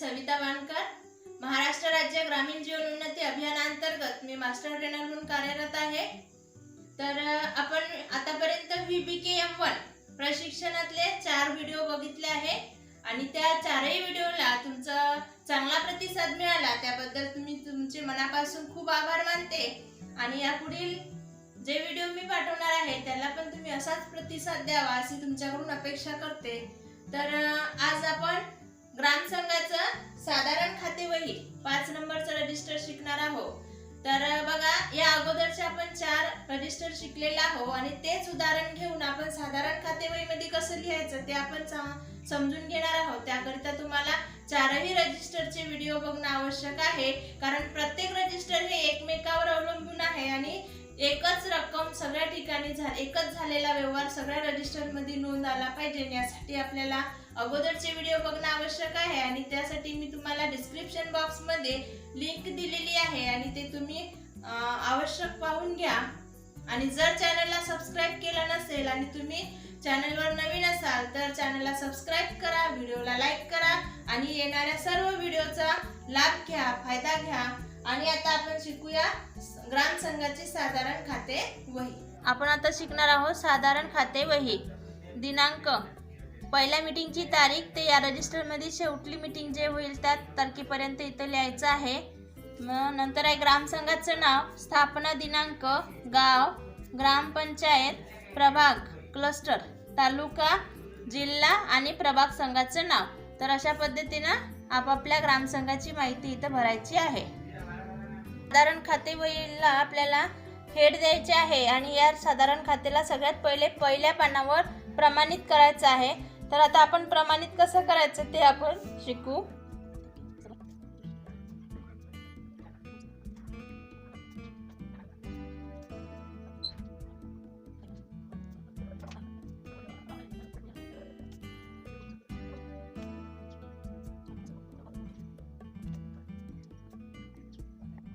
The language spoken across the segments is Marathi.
सविता बांडकर महाराष्ट्र राज्य ग्रामीण जीवन उन्नती अभियानांतर्गत मी मास्टर ट्रेनर म्हणून कार्यरत आहे. तर आपण आतापर्यंत V B K M one प्रशिक्षणातले चार व्हिडिओ बघितले आहे. आणि त्या चारही व्हिडिओला तुमचा चांगला प्रतिसाद मिळाला त्याबद्दल तुम्ही तुमचे मनापासून खूप आभार मानते. आणि यापुढील जे व्हिडिओ मी पाठवणार आहे त्याला पण तुम्ही असाच प्रतिसाद द्यावा अशी तुमच्याकडून अपेक्षा करते. तर आज आपण ग्रामसंघाचं साधारण खाते वही पाच नंबरचं रजिस्टर शिकणार आहोत तर बघा या अगोदरचे आपण चार रजिस्टर शिकलेला आहो आणि तेच उदाहरण घेऊन आपण साधारण खाते वहीमध्ये कसं लिहायचं ते आपण समजून घेणार आहोत त्याकरिता तुम्हाला चारही रजिस्टरचे व्हिडिओ बघणं आवश्यक आहे. कारण प्रत्येक रक्कम सगळ्या ठिकाणी झा एकच झालेला व्यवहार सगळ्या रजिस्टरमध्ये नोंद आला पाहिजे. यासाठी आपल्याला अगोदरचे व्हिडिओ बघणं आवश्यक आहे. आणि त्यासाठी मी तुम्हाला डिस्क्रिप्शन बॉक्समध्ये लिंक दिलेली आहे. आणि ते तुम्ही आवश्यक पाहून घ्या. आणि जर चॅनलला सबस्क्राईब केलं नसेल आणि तुम्ही चॅनलवर नवीन असाल तर चॅनलला सबस्क्राईब करा व्हिडिओला लाईक करा. आणि येणाऱ्या सर्व व्हिडिओचा लाभ घ्या फायदा घ्या. आणि आता आपण शिकूया ग्राम संघाचे साधारण खाते वही. आपण आता शिकणार आहोत साधारण खाते वही. दिनांक. पहिल्या मीटिंगची तारीख ते या रजिस्टरमध्ये शेवटली मीटिंग जे होईल त्या तारखेपर्यंत इथं लिहायचं आहे. मग नंतर आहे ग्रामसंघाचं नाव स्थापना दिनांक गाव ग्रामपंचायत प्रभाग क्लस्टर तालुका जिल्हा आणि प्रभाग संघाचं नाव. तर अशा पद्धतीनं आपापल्या ग्रामसंघाची माहिती इथं भरायची आहे. साधारण खाते वहीला आपल्याला हेड द्यायचे आहे आणि या साधारण खात्याला सगळ्यात पहिले पहिल्या पानावर प्रमाणित करायचं आहे. तर आता आपण प्रमाणित कसं करायचं ते आपण शिकू.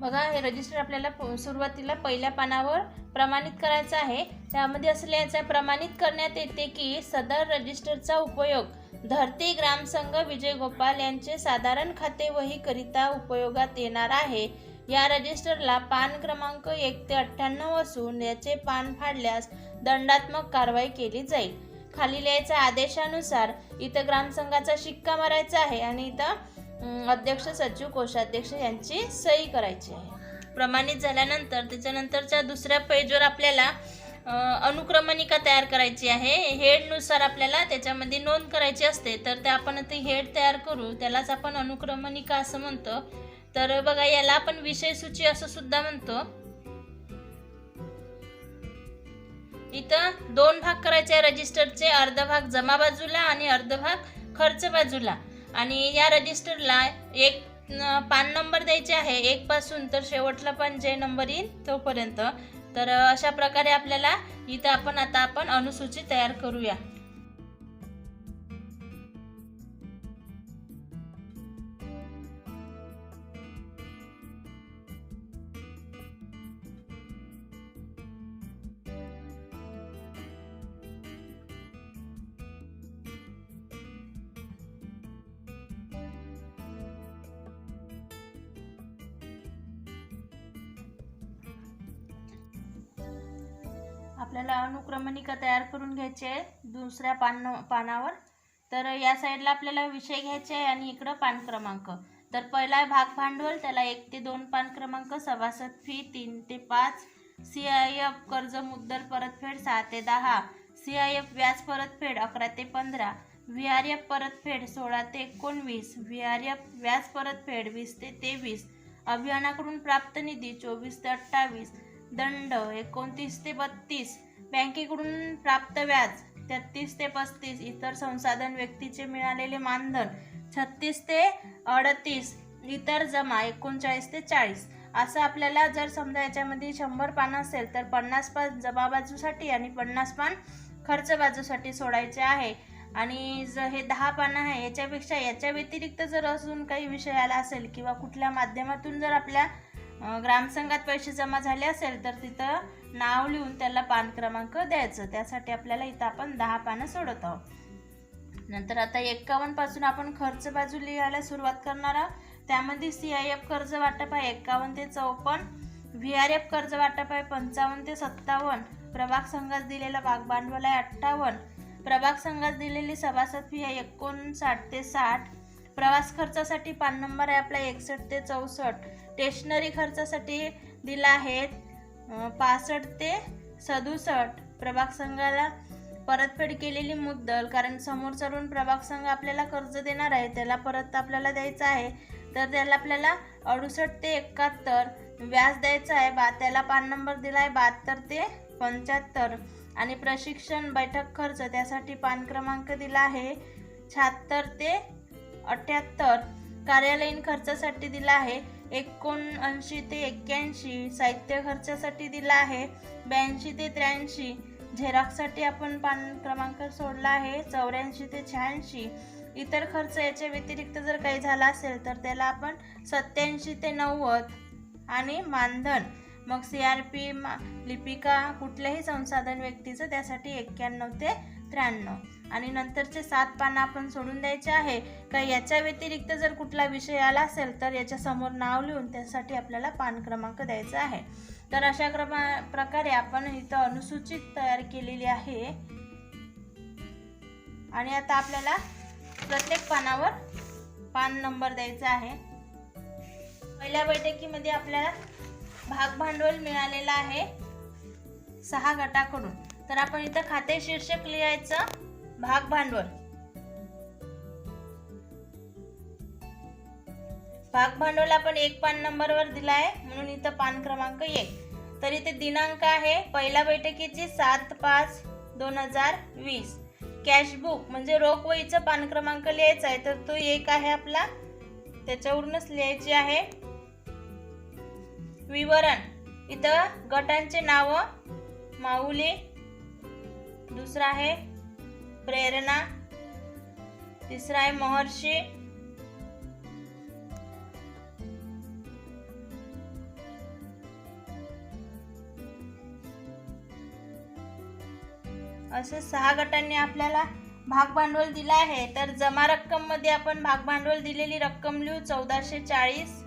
बघा हे रजिस्टर आपल्याला प- सुरुवातीला पहिल्या पानावर प्रमाणित करायचं आहे. त्यामध्ये असं लिहायचं प्रमाणित करण्यात येते की सदर रजिस्टरचा उपयोग धरती ग्रामसंघ विजय गोपाल यांचे साधारण खाते वहीकरिता उपयोगात येणार आहे. या रजिस्टरला पान क्रमांक एक ते अठ्ठ्याण्णव असून याचे पान फाडल्यास दंडात्मक कारवाई केली जाईल. खाली लिहायच्या आदेशानुसार इथं ग्रामसंघाचा शिक्का मारायचा आहे आणि इथं अध्यक्ष सचिव कोषाध्यक्ष यांची सही करायची आहे. प्रमाणित झाल्यानंतर त्याच्यानंतरच्या दुसऱ्या पेजवर आपल्याला अनुक्रमणिका तयार करायची आहे. हेडनुसार आपल्याला त्याच्यामध्ये नोंद करायची असते तर ते आपण ते हेड तयार करू. त्यालाच आपण अनुक्रमणिका असं म्हणतो. तर बघा याला आपण विषय सूची असं सुद्धा म्हणतो. इथं दोन भाग करायचे रजिस्टरचे अर्ध भाग जमा बाजूला आणि अर्ध भाग खर्च बाजूला. आणि या रजिस्टरला एक पान नंबर द्यायचे आहे एकपासून तर शेवटला पण जे नंबर येईल तोपर्यंत. तर अशा प्रकारे आपल्याला इथं आपण आता आपण अनुसूची तयार करूया. घ्यायचे दुसऱ्या पान पानावर. तर या साईडला आपल्याला विषय घ्यायचे आहे आणि इकडं पान क्रमांक. तर पहिला आहे भाग भांडवल त्याला एक ते दोन पान क्रमांक सभासद फी तीन ते पाच सी आय एफ कर्ज मुद्दल परतफेड सहा ते दहा सी आय एफ व्याज परतफेड अकरा ते पंधरा व्ही आर एफ परतफेड सोळा ते एकोणवीस व्ही आर एफ व्याज परतफेड वीस ते तेवीस अभियानाकडून प्राप्त निधी चोवीस ते अठ्ठावीस दंड एकोणतीस ते बत्तीस. बँकेकडून प्राप्त व्याज तेहतीस ते पस्तीस. इतर संसाधन व्यक्तीचे मिळालेले मानधन छत्तीस ते अडतीस. इतर जमा एकोणचाळीस ते चाळीस. असं आपल्याला जर समजा याच्यामध्ये शंभर पानं असेल तर पन्नास पान जमा बाजूसाठी आणि पन्नास पान खर्च बाजूसाठी सोडायचे आहे. आणि जर हे दहा पानं आहे याच्यापेक्षा याच्या व्यतिरिक्त जर अजून काही विषय आला असेल किंवा कुठल्या माध्यमातून जर आपल्या ग्रामसंघात पैसे जमा झाले असेल तर तिथं नाव लिहून त्याला पान क्रमांक द्यायचं. त्यासाठी आपल्याला इथं आपण दहा पानं सोडत आहोत. नंतर आता एकावन्नपासून आपण खर्च बाजू लिहायला सुरुवात करणार आहोत. त्यामध्ये सी आय एफ कर्ज वाटप आहे एक्कावन्न ते चौपन्न. व्ही आर एफ कर्ज वाटप आहे पंचावन्न ते सत्तावन्न. प्रभाग संघास दिलेला भागभांडवल आहे अठ्ठावन्न. प्रभाग संघास दिलेली सभासद फी आहे एकोणसाठ ते साठ. प्रवास खर्चासाठी पान नंबर आहे आपला एकसष्ट ते चौसष्ट. स्टेशनरी खर्चासाठी दिला आहे पासष्ट ते सदुसष्ट प्रभाग संघाला परतफेड केलेली मुद्दल कारण समोर चालून प्रभाग संघ आपल्याला कर्ज देणार आहे त्याला परत आपल्याला द्यायचं आहे तर त्याला आपल्याला अडुसष्ट ते एकाहत्तर व्याज द्यायचं आहे बा त्याला पान नंबर दिला आहे बहात्तर ते पंच्याहत्तर. आणि प्रशिक्षण बैठक खर्च त्यासाठी पान क्रमांक दिला आहे शहात्तर ते अठ्याहत्तर कार्यालयीन खर्चासाठी दिला आहे एकोणऐंशी ते एक्क्याऐंशी साहित्य खर्चासाठी दिला आहे. ब्याऐंशी ते त्र्याऐंशी झेरॉक्ससाठी आपण पान क्रमांक सोडला आहे. चौऱ्याऐंशी ते शहाऐंशी इतर खर्च याच्या व्यतिरिक्त जर काही झाला असेल तर त्याला आपण सत्याऐंशी ते नव्वद आणि मानधन. मग सी आर पी मा लिपिका कुठल्याही संसाधन व्यक्तीचं त्यासाठी एक्क्याण्णव ते त्र्याण्णव. आणि नंतरचे सात पानं आपण सोडून द्यायचे आहे. का याच्या व्यतिरिक्त जर कुठला विषय आला असेल तर याच्यासमोर नाव लिहून त्यासाठी आपल्याला पान क्रमांक द्यायचा आहे. तर अशा क्रमा प्रकारे आपण इथं अनुसूचित तयार केलेली आहे. आणि आता आपल्याला प्रत्येक पानावर पान नंबर द्यायचा आहे. पहिल्या बैठकीमध्ये आपल्याला भाग भांडवल मिळालेलं आहे सहा गटाकडून. तर आपण इथं खाते शीर्षक लिहायचं. भाग भांडवल. भाग भांडवल आपण एक पान नंबरवर दिला आहे म्हणून इथं पान क्रमांक एक. तर इथे दिनांक आहे पहिल्या बैठकीची सात पाच दोन हजार वीस. कॅशबुक म्हणजे रोख वहीचं पान क्रमांक लिहायचा आहे तर तो एक आहे आपला. त्याच्यावरूनच लिहायची आहे. विवरण. इथं गटांचे नाव माऊली दुसरा आहे प्रेरणा. तिसरा आहे महर्षी. असं सहा गटांनी आपल्याला भाग भांडवल दिलं आहे. तर जमा रक्कममध्ये आपण भाग भांडवल दिलेली रक्कम लिहू. चौदाशे चाळीस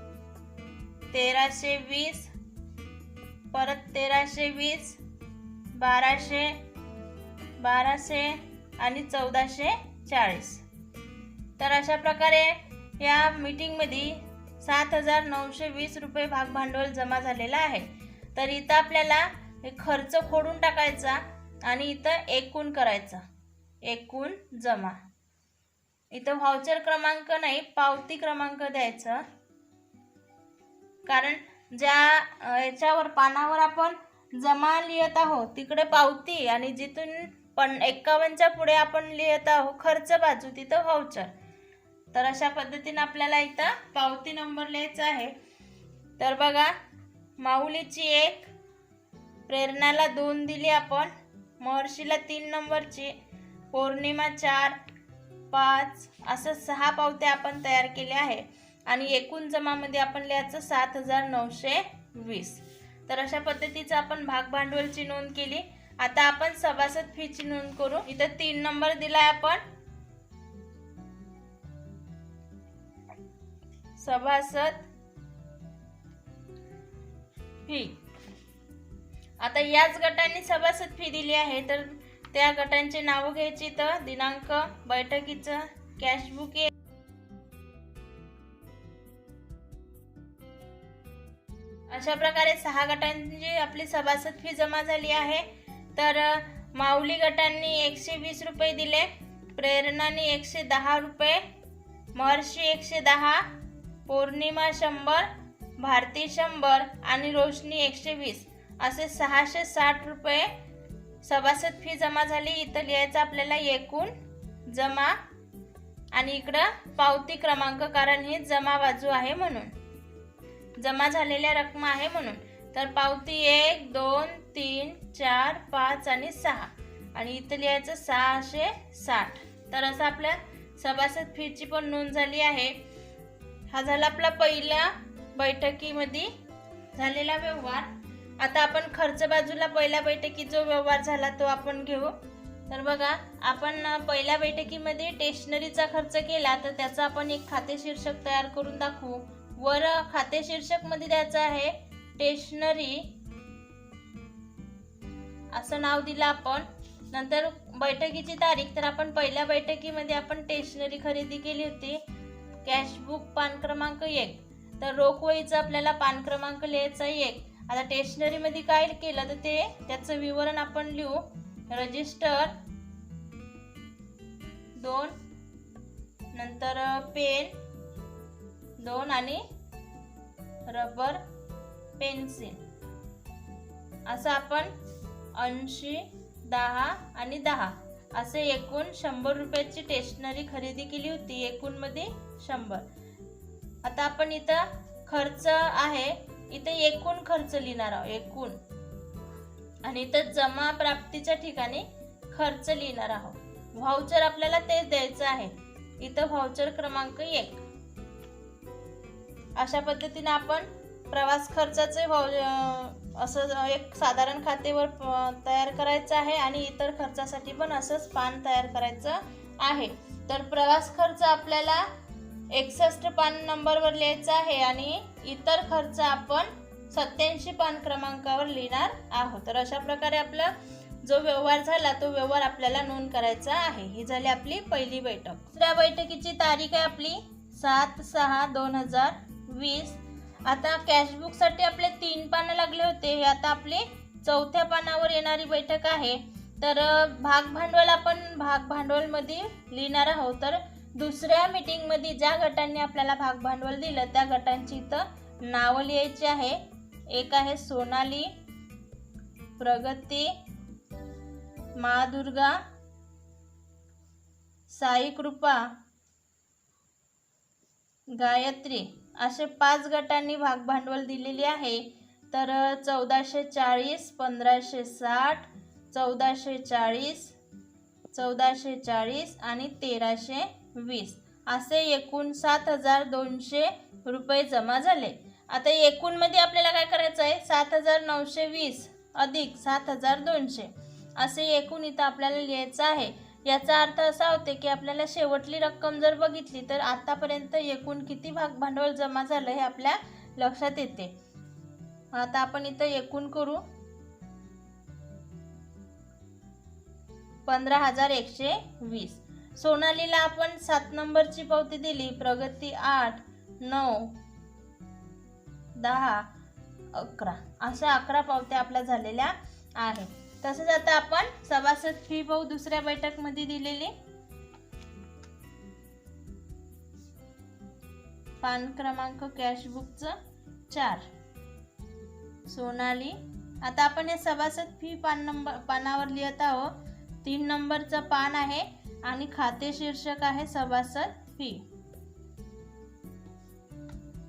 तेराशे वीस परत तेराशे वीस बाराशे बाराशे आणि चौदाशे चाळीस. तर अशा प्रकारे या मीटिंगमध्ये सात हजार नऊशे वीस रुपये भागभांडवल जमा झालेलं आहे. तर इथं आपल्याला खर्च खोडून टाकायचा आणि इथं एकूण करायचा. एकूण जमा. इथं व्हाउचर क्रमांक नाही पावती क्रमांक द्यायचं. कारण ज्या याच्यावर पानावर आपण जमा लिहित आहोत तिकडे पावती आणि जिथून पण एक्कावन्नच्या पुढे आपण लिहित आहोत खर्च बाजू तिथं व्हाउचर तर अशा पद्धतीने आपल्याला इथं पावती नंबर लिहायचा आहे. तर बघा माऊलीची एक प्रेरणाला दोन दिली आपण महर्षीला तीन नंबरची पौर्णिमा चार पाच असं सहा पावत्या आपण तयार केल्या आहे. आणि एकूण जमामध्ये आपण लिहायचं सात हजार नऊशे वीस. तर अशा पद्धतीचं आपण भागभांडवलची नोंद केली. आता आपण सभासद फीची नोंद करू. इथं तीन नंबर दिलाय आपण. सभासद फी. आता याच गटांनी सभासद फी दिली आहे तर त्या गटांची नावं घ्यायची तर दिनांक बैठकीचं कॅशबुक आहे. अशा प्रकारे सहा गटांची आपली सभासद फी जमा झाली आहे. तर माऊली गटांनी एकशे वीस रुपये दिले प्रेरणाने एकशे दहा रुपये महर्षी एकशे दहा पौर्णिमा शंभर भारती शंभर आणि रोशनी एकशे वीस. असे सहाशे साठ रुपये सभासद फी जमा झाली. इथं लिहायचं आपल्याला एकूण जमा आणि इकडं पावती क्रमांक कारण ही जमा बाजू आहे म्हणून. जमा झालेल्या रक्कम आहे म्हणून. तर पावती एक दोन तीन चार पाच आणि सहा. आणि इथं लिहायचं सहाशे साठ. तर असं आपल्या सभासद फीची पण नोंद झाली आहे. हा झाला आपला पहिल्या बैठकीमध्ये झालेला व्यवहार. आता आपण खर्च बाजूला पहिल्या बैठकीत जो व्यवहार झाला तो आपण घेऊ. तर बघा आपण पहिल्या बैठकीमध्ये टेशनरीचा खर्च केला तर त्याचा आपण एक खाते शीर्षक तयार करून दाखवू. वर खाते शीर्षकमध्ये द्यायचं आहे टेशनरी असं नाव दिलं आपण. नंतर बैठकीची तारीख तर आपण पहिल्या बैठकीमध्ये आपण स्टेशनरी खरेदी केली होती. कॅशबुक पान क्रमांक एक. तर रोखवाईचं आपल्याला पान क्रमांक लिहायचा एक. आता स्टेशनरीमध्ये काय केलं तर ते त्याचं विवरण आपण लिहू. रजिस्टर दोन. नंतर पेन. दोन आणि रबर. पेन्सिल. असं आपण ऐंशी दहा आणि दहा. असे एकूण शंभर रुपयाची स्टेशनरी खरेदी केली होती एकूणमध्ये शंभर. आता आपण इथं खर्च आहे इथे एकूण खर्च लिहिणार आहोत एकूण. आणि इथं जमा प्राप्तीच्या ठिकाणी खर्च लिहिणार आहोत. व्हाउचर आपल्याला तेच द्यायचं आहे. इथं व्हाउचर क्रमांक एक. अशा पद्धतीने आपण प्रवास खर्चाचे व्हाउ असं एक साधारण खातेवर तयार करायचं आहे आणि इतर खर्चासाठी पण असंच पान तयार करायचं आहे. तर प्रवास खर्च आपल्याला एकसष्ट पान नंबरवर लिहायचा आहे आणि इतर खर्च आपण सत्याऐंशी पान क्रमांकावर लिहिणार आहोत. तर अशा प्रकारे आपला जो व्यवहार झाला तो व्यवहार आपल्याला नोंद करायचा आहे. ही झाली आपली पहिली बैठक. दुसऱ्या बैठकीची तारीख आहे आपली सात सहा दोन हजार वीस. आता कॅशबुकसाठी आपले तीन पानं लागले होते. हे आता आपली चौथ्या पानावर येणारी बैठक आहे. तर भाग भांडवल आपण भाग भांडवलमध्ये लिहिणार आहोत. तर दुसऱ्या मीटिंगमध्ये ज्या गटांनी आपल्याला भाग भांडवल दिलं त्या गटांची इथं नावं लिहायची आहे. एक आहे सोनाली प्रगती महादुर्गा साई कृपा गायत्री. असे पाच गटांनी भागभांडवल दिलेली आहे. तर चौदाशे चाळीस पंधराशे साठ चौदाशे चाळीस चौदाशे चाळीस आणि तेराशे वीस. असे एकूण सात हजार दोनशे रुपये जमा झाले. आता एकूणमध्ये आपल्याला काय करायचं आहे? सात हजार नऊशे वीस अधिक सात हजार दोनशे. असे एकूण इथं आपल्याला लिहायचं आहे. याचा अर्थ असा होते की आपल्याला शेवटली रक्कम जर बघितली तर आतापर्यंत एकूण किती भाग भांडवल जमा झालं हे आपल्या लक्षात येते. आता आपण इथं एकूण करू. पंधरा हजार एकशे वीस. सोनालीला आपण सात नंबरची पावती दिली. प्रगती आठ नऊ दहा अकरा. अशा अकरा पावत्या आपल्या झालेल्या आहेत. तसंच आता आपण सभासद फी भाऊ दुसऱ्या बैठकमध्ये दिलेली. पान क्रमांक कॅशबुकचं चार. सोनाली आता आपण हे सभासद फी पान नंबर पानावर लिहित आहोत. तीन नंबरचं पान आहे आणि खाते शीर्षक आहे सभासद फी.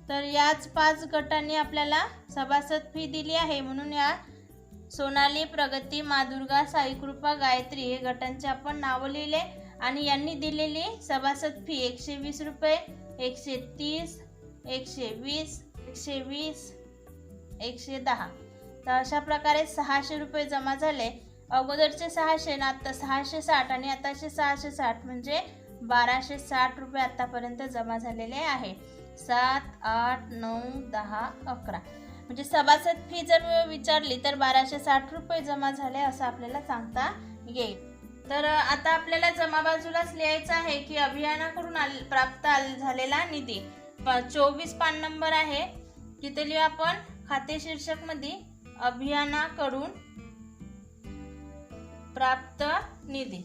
तर याच पाच गटांनी आपल्याला सभासद फी दिली आहे. म्हणून या सोनाली प्रगती मादुर्गा साईकृपा गायत्री हे गटांचे आपण नावं लिहिले आणि यांनी दिलेली सभासद फी एकशे वीस रुपये एकशे तीस एकशे वीस एकशे वीस एकशे दहा. तर अशा प्रकारे सहाशे रुपये जमा झाले. अगोदरचे सहाशे ना आत्ता सहाशे साठ आणि आताचे सहाशे साठ म्हणजे बाराशे साठ रुपये आतापर्यंत जमा झालेले आहे. सात आठ नऊ दहा अकरा. म्हणजे सभासद फी जर विचारली तर बाराशे साठ रुपये जमा झाले असं आपल्याला सांगता येईल. तर आता आपल्याला जमा बाजूलाच लिहायचं आहे की अभियानाकडून आल प्राप्त आल झालेला निधी. चोवीस पान नंबर आहे. तिथे लिहू आपण खाते शीर्षकमध्ये अभियानाकडून प्राप्त निधी.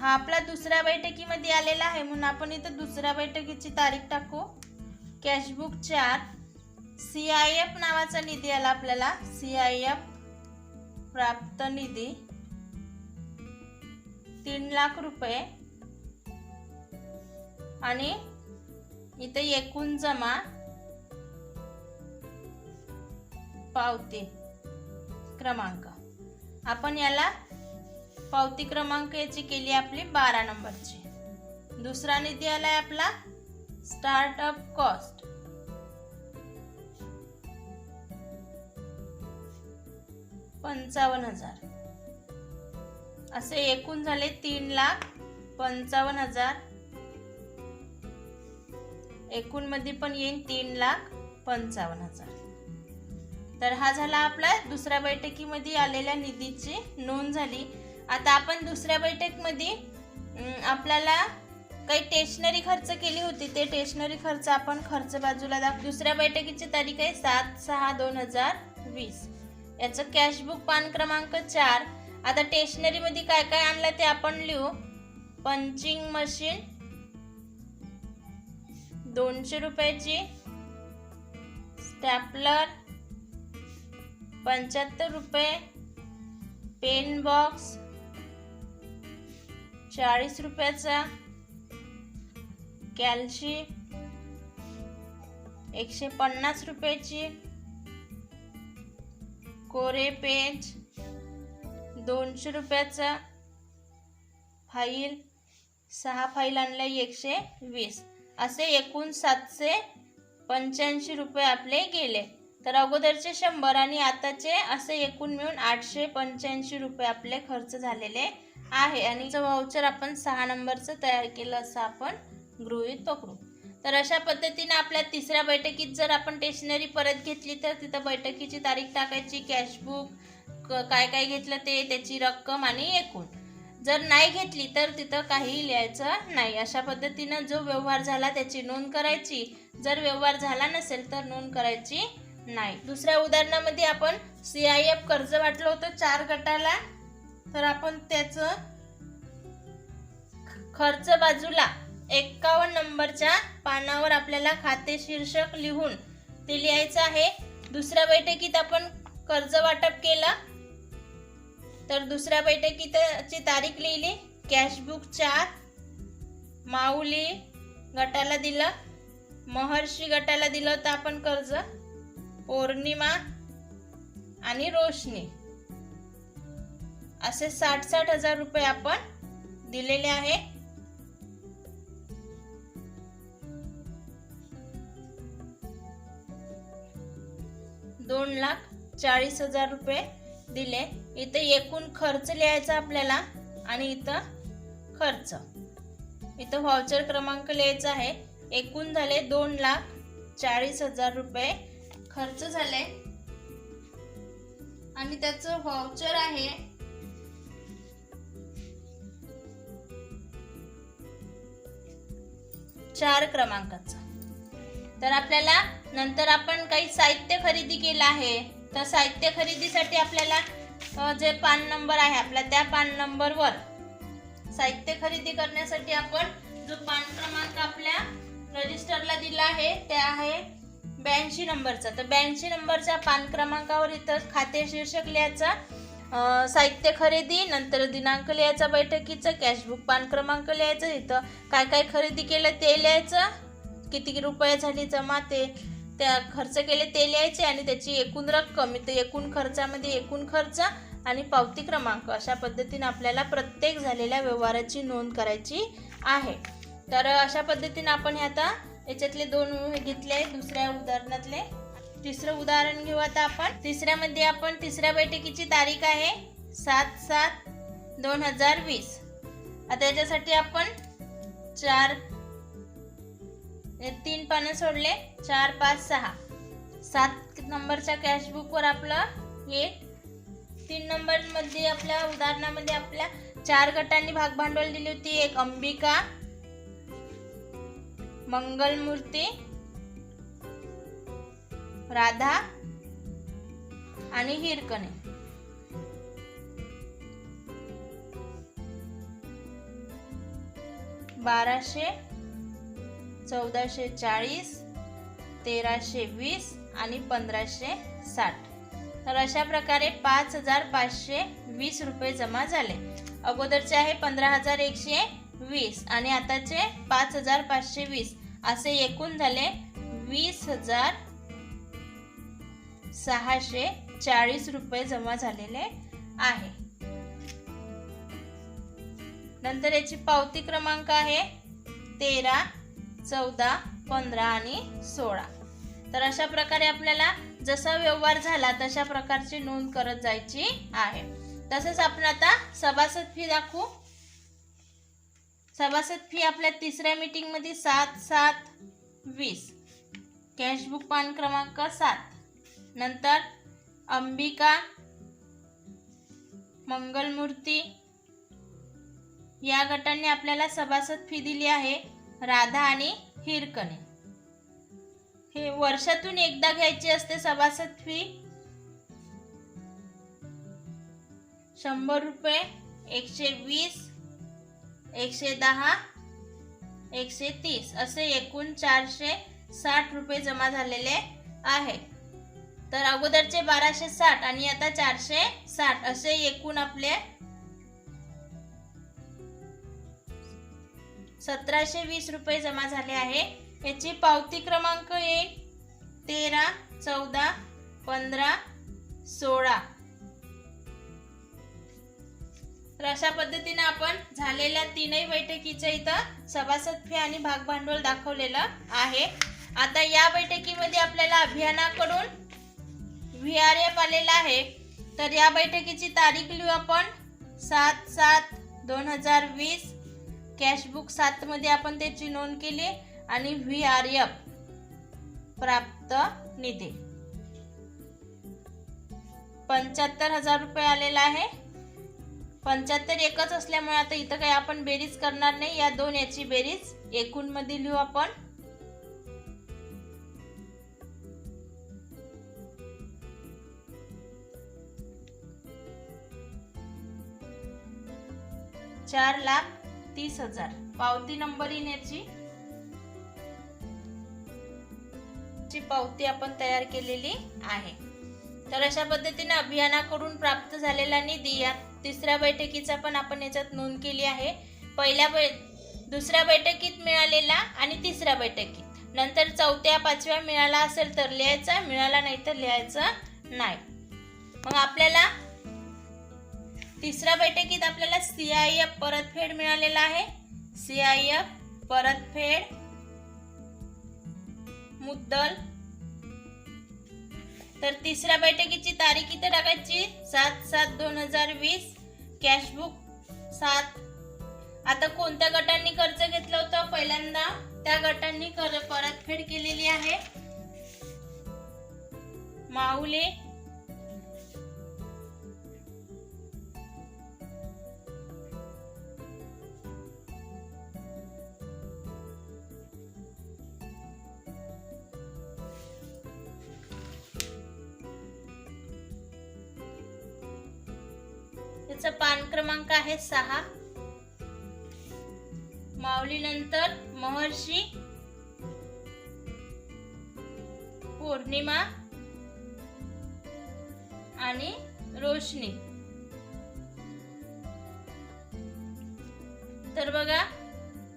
हा आपला दुसऱ्या बैठकीमध्ये आलेला आहे म्हणून आपण इथं दुसऱ्या बैठकीची तारीख टाकू. कॅशबुक चार सी आय एफ नावाचा निधी आला आपल्याला. सी आय एफ प्राप्त निधी. तीन लाख रुपये. आणि इथे एकूण जमा पावती क्रमांक. आपण याला पावती क्रमांक याची केली आपली बारा नंबरची. दुसरा निधी आलाय आपला स्टार्टअप कॉस्ट पंचावन्न हजार. असे एकूण झाले तीन लाख पंचावन्न हजार. एकूणमध्ये पण येईल तीन लाख पंचावन्न हजार. तर हा झाला आपला दुसऱ्या बैठकीमध्ये आलेल्या निधीची नोंद झाली. आता आपण दुसऱ्या बैठकीमध्ये आपल्याला काही टेशनरी खर्च केली होती. ते टेशनरी खर्च आपण खर्च बाजूला दाख दुसऱ्या बैठकीची तारीख आहे सात सहा दोन हजार वीस. याचं कॅशबुक पान क्रमांक चार. आता स्टेशनरीमध्ये काय काय आणलं ते आपण लिहू. पंचिंग मशीन दोनशे रुपयाची. स्टॅपलर पंच्याहत्तर रुपये. पेन बॉक्स चाळीस रुपयाचा. कॅल्शी एकशे पन्नास रुपयाची. कोरे पेज दोनशे रुपयाचा फाईल सहा फाईल आणल्या एकशे वीस. असे एकूण सातशे पंच्याऐंशी रुपये आपले गेले. तर अगोदरचे शंभर आणि आताचे असे एकूण मिळून आठशे पंच्याऐंशी रुपये आपले खर्च झालेले आहे. आणि वाउचर आपण सहा नंबरचं तयार केलं असं आपण गृहीत पकडू तर अशा पद्धतीने आपल्या तिसऱ्या बैठकीत जर आपण स्टेशनरी परत घेतली तर तिथं बैठकीची तारीख टाकायची कॅशबुक क- काय काय घेतलं ते त्याची रक्कम आणि एकूण. जर नाही घेतली तर तिथं काही लिहायचं नाही. अशा पद्धतीनं जो व्यवहार झाला त्याची नोंद करायची. जर व्यवहार झाला नसेल तर नोंद करायची नाही. दुसऱ्या उदाहरणामध्ये आपण सी आय एफ कर्ज वाटलं होतं चार गटाला तर आपण त्याचं खर्च बाजूला एक्कावन्न नंबरच्या पानावर आपल्याला खाते शीर्षक लिहून ते लिहायचं आहे. दुसऱ्या बैठकीत आपण कर्ज वाटप केलं. तर दुसऱ्या बैठकीतची तारीख लिहिली. कॅशबुक चार. माऊली गटाला दिलं. महर्षी गटाला दिलं होतं आपण कर्ज. पौर्णिमा आणि रोशनी. असे साठ साठ हजार रुपये आपण दिलेले आहे. दोन लाख चाळीस हजार रुपये दिले. इथं एकूण खर्च लिहायचा आपल्याला आणि इथं खर्च. इथं व्हाउचर क्रमांक लिहायचा आहे. एकूण झाले दोन लाख चाळीस हजार रुपये खर्च झाले. आणि त्याचं व्हाउचर आहे. चार क्रमांकाचं. तर आपल्याला नंतर आपण काही साहित्य खरेदी केलं आहे. तर साहित्य खरेदीसाठी आपल्याला जे पान नंबर आहे आपला त्या पान नंबरवर साहित्य खरेदी करण्यासाठी आपण जो पान क्रमांक आपल्या रजिस्टरला दिला आहे ते आहे ब्याऐंशी नंबरचा. तर ब्याऐंशी नंबरच्या पान क्रमांकावर इथं खाते शीर्षक लिहायचा साहित्य खरेदी नंतर दिनांक लिहायचा बैठकीचं कॅशबुक पान क्रमांक लिहायचं इथं काय काय खरेदी केलं ते लिहायचं. किती रुपये झाली जमा ते त्या खर्च केले ते लिहायचे आणि त्याची एकूण रक्कम इथं एकूण खर्चामध्ये एकूण खर्च आणि पावती क्रमांक अशा पद्धतीने आपल्याला प्रत्येक झालेल्या व्यवहाराची नोंद करायची आहे. तर अशा पद्धतीने आपण हे आता याच्यातले दोन हे घेतले दुसऱ्या उदाहरणातले. तिसरं उदाहरण घेऊ आता आपण. तिसऱ्यामध्ये आपण तिसऱ्या बैठकीची तारीख आहे सात सात दोन हजार वीस. आता याच्यासाठी आपण चार तीन पानं सोडले चार पाच सहा. सात नंबरच्या कॅशबुकवर आपलं एक तीन नंबरमध्ये आपल्या उदाहरणामध्ये आपल्या चार गटांनी भाग भांडवल दिली होती. एक अंबिका मंगलमूर्ती राधा आणि हिरकणे. बाराशे चौदाशे चाळीस तेराशे वीस आणि पंधराशे साठ. तर अशा प्रकारे पाच हजार पाचशे वीस रुपये जमा झाले. अगोदरचे आहे पंधरा हजार एकशे वीस आणि आताचे पाच हजार पाचशे वीस. असे एकूण झाले वीस हजार सहाशे चाळीस रुपये जमा झालेले आहे. नंतर याची पावती क्रमांक आहे तेरा चौदा पंधरा आणि सोळा. तर अशा प्रकारे आपल्याला जसा व्यवहार झाला तशा प्रकारची नोंद करत जायची आहे. तसेच आपण आता सभासद फी दाखवू. सभासद फी आपल्या तिसऱ्या मीटिंगमध्ये सात सात वीस. कॅशबुक पान क्रमांक सात. नंतर अंबिका मंगलमूर्ती. या गटांनी आपल्याला सभासद फी दिली आहे. राधा आणि हिरकणे. हे वर्षातून एकदा घ्यायची असते सभासद फी. शंभर रुपये एकशे वीस एकशे दहा एकशे तीस असे एकूण चारशे साठ रुपये जमा झालेले आहे तर अगोदरचे बाराशे साठ आणि आता चारशे साठ असे एकूण आपले सतराशे वीस रुपये जमा झाले आहे. याची पावती क्रमांक एक तेरा चौदा पंधरा सोळा. तर अशा पद्धतीने आपण झालेल्या तीनही बैठकीच्या इथं सभासद फी आणि भागभांडवल दाखवलेलं आहे. आता या बैठकीमध्ये आपल्याला अभियानाकडून व्ही आर एफ आलेला आहे. तर या बैठकीची तारीख लिहू आपण. सात सात दोन हजार वीस कॅशबुक सातमध्ये आपण त्याची नोंद केली आणि व्ही आर एफ प्राप्त निधी. पंच्याहत्तर हजार रुपये आलेला आहे. पंच्याहत्तर एकच असल्यामुळे आता इथं काही आपण बेरीज करणार नाही. या दोन याची बेरीज एकूणमध्ये लिहू आपण. चार लाख तीस हजार. पावती नंबर येण्याची? ची पावती आपण तयार केलेली आहे. तर अशा पद्धतीने अभियानाकडून प्राप्त झालेला निधी या तिसऱ्या बैठकीचा पण आपण याच्यात नोंद केली आहे. पहिल्या बै दुसऱ्या बैठकीत मिळालेला आणि तिसऱ्या बैठकीत. नंतर चौथ्या पाचव्या मिळाला असेल तर लिहायचा मिळाला नाही तर लिहायचं नाही. मग आपल्याला तिसऱ्या बैठकीत आपल्याला सी आय एफ परतफेड मिळालेला आहे. सी आय एफ परतफेड मुद्दल. तर तिसऱ्या बैठकीची तारीख इथे टाकायची. सात सात दोन हजार वीस. कॅशबुक सात. आता कोणत्या गटांनी कर्ज घेतलं होतं? पहिल्यांदा त्या गटांनी कर परतफेड केलेली आहे. माऊले. क्रमांक आहे सहा. माऊलीनंतर महर्षी पौर्णिमा आणि रोशनी. तर बघा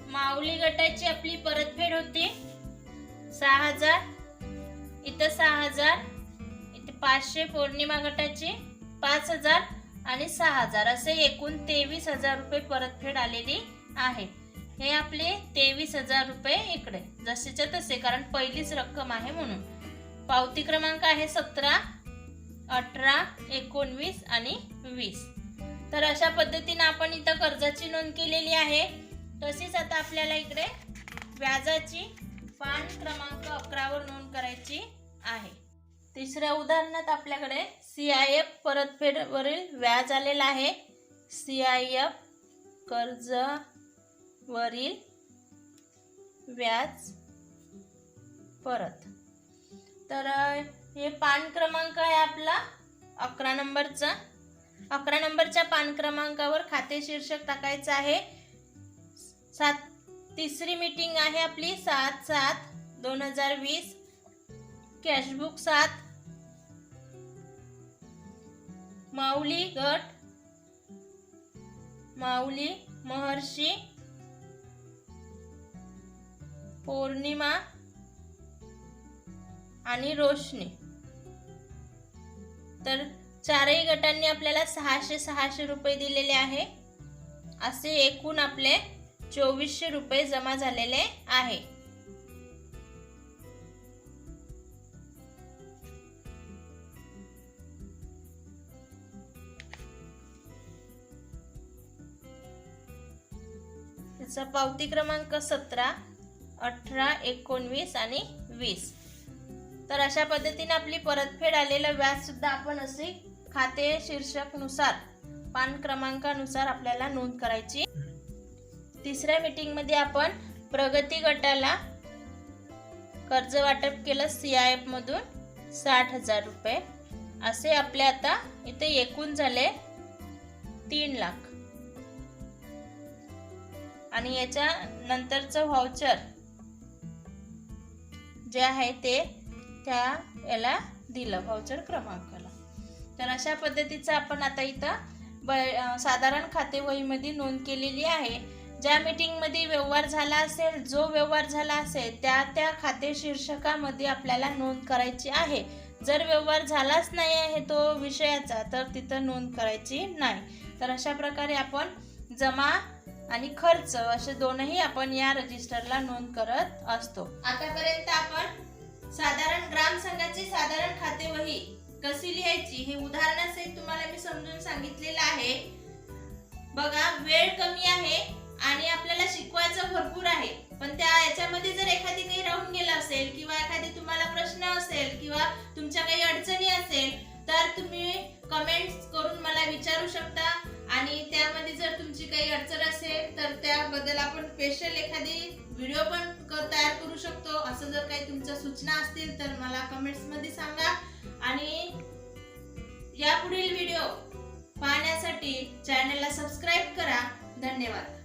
माऊली गटाची आपली परतफेड होती. सहा हजार इथं सहा हजार इथे पाचशे पौर्णिमा गटाची पाच हजार आणि सहा हजार असे एकूण तेवीस हजार रुपये परतफेड आलेली आहे. हे आपले तेवीस हजार रुपये इकडे जसेच्या तसे कारण पहिलीच रक्कम आहे म्हणून. पावती क्रमांक आहे सतरा अठरा एकोणवीस आणि वीस. तर अशा पद्धतीने आपण इथं कर्जाची नोंद केलेली आहे. तशीच आता आपल्याला इकडे व्याजाची पान क्रमांक अकरावर नोंद करायची आहे. तिसऱ्या उदाहरणात आपल्याकडे सी आय एफ परतफेडवरील व्याज आलेलं आहे. सी आय एफ कर्जवरील व्याज परत. तर हे पान क्रमांक आहे आपला अकरा नंबरचा. अकरा नंबरच्या पान क्रमांकावर खाते शीर्षक टाकायचं आहे. सात तिसरी मीटिंग आहे आपली. सात सात दोन हजार वीस. कॅशबुक सात. माऊली गट माऊली महर्षी पौर्णिमा आणि रोशनी. तर चारही गटांनी आपल्याला सहाशे सहाशे रुपये दिलेले आहे. असे एकूण आपले चोवीसशे रुपये जमा झालेले आहे. जसं पावती क्रमांक सतरा अठरा एकोणवीस आणि वीस. तर अशा पद्धतीने आपली परतफेड आलेलं व्याजसुद्धा आपण असे खाते शीर्षकनुसार पान क्रमांकानुसार आपल्याला नोंद करायची. तिसऱ्या मीटिंगमध्ये आपण प्रगती गटाला कर्ज वाटप केलं सी आय एफमधून साठ हजार रुपये. असे आपले आता इथे एकूण झाले तीन लाख. आणि याच्या नंतरचं व्हाउचर जे आहे ते त्या याला दिलं व्हाउचर क्रमांकाला. तर अशा पद्धतीचं आपण आता इथं ब साधारण खाते वहीमध्ये नोंद केलेली आहे. ज्या मीटिंगमध्ये व्यवहार झाला असेल जो व्यवहार झाला असेल त्या त्या खाते शीर्षकामध्ये आपल्याला नोंद करायची आहे. जर व्यवहार झालाच नाही आहे तो विषयाचा तर तिथं नोंद करायची नाही. तर अशा प्रकारे आपण जमा आणि खर्च असे दोनही आपण या रजिस्टरला नोंद करत असतो. आतापर्यंत आपण साधारण ग्राम संघाची साधारण खाते वही कशी लिहायची हे उदाहरणासहित तुम्हाला मी समजून सांगितलेलं आहे. बघा वेळ कमी आहे आणि आपल्याला शिकवायचं भरपूर आहे. पण त्या याच्यामध्ये जर एखादी काही राहून गेलं असेल किंवा एखादी तुम्हाला प्रश्न असेल किंवा तुमच्या काही अडचणी असेल तर तुम्ही कमेंट्स करून मला विचारू शकता. आणि त्यामध्ये जर तुमची काही अडचण असेल तर त्याबद्दल आपण स्पेशल एखादी व्हिडिओ पण क- तयार करू शकतो. असं जर काही तुमच्या सूचना असतील तर मला कमेंट्समध्ये सांगा. आणि यापुढील व्हिडिओ पाहण्यासाठी चॅनलला सबस्क्राईब करा. धन्यवाद.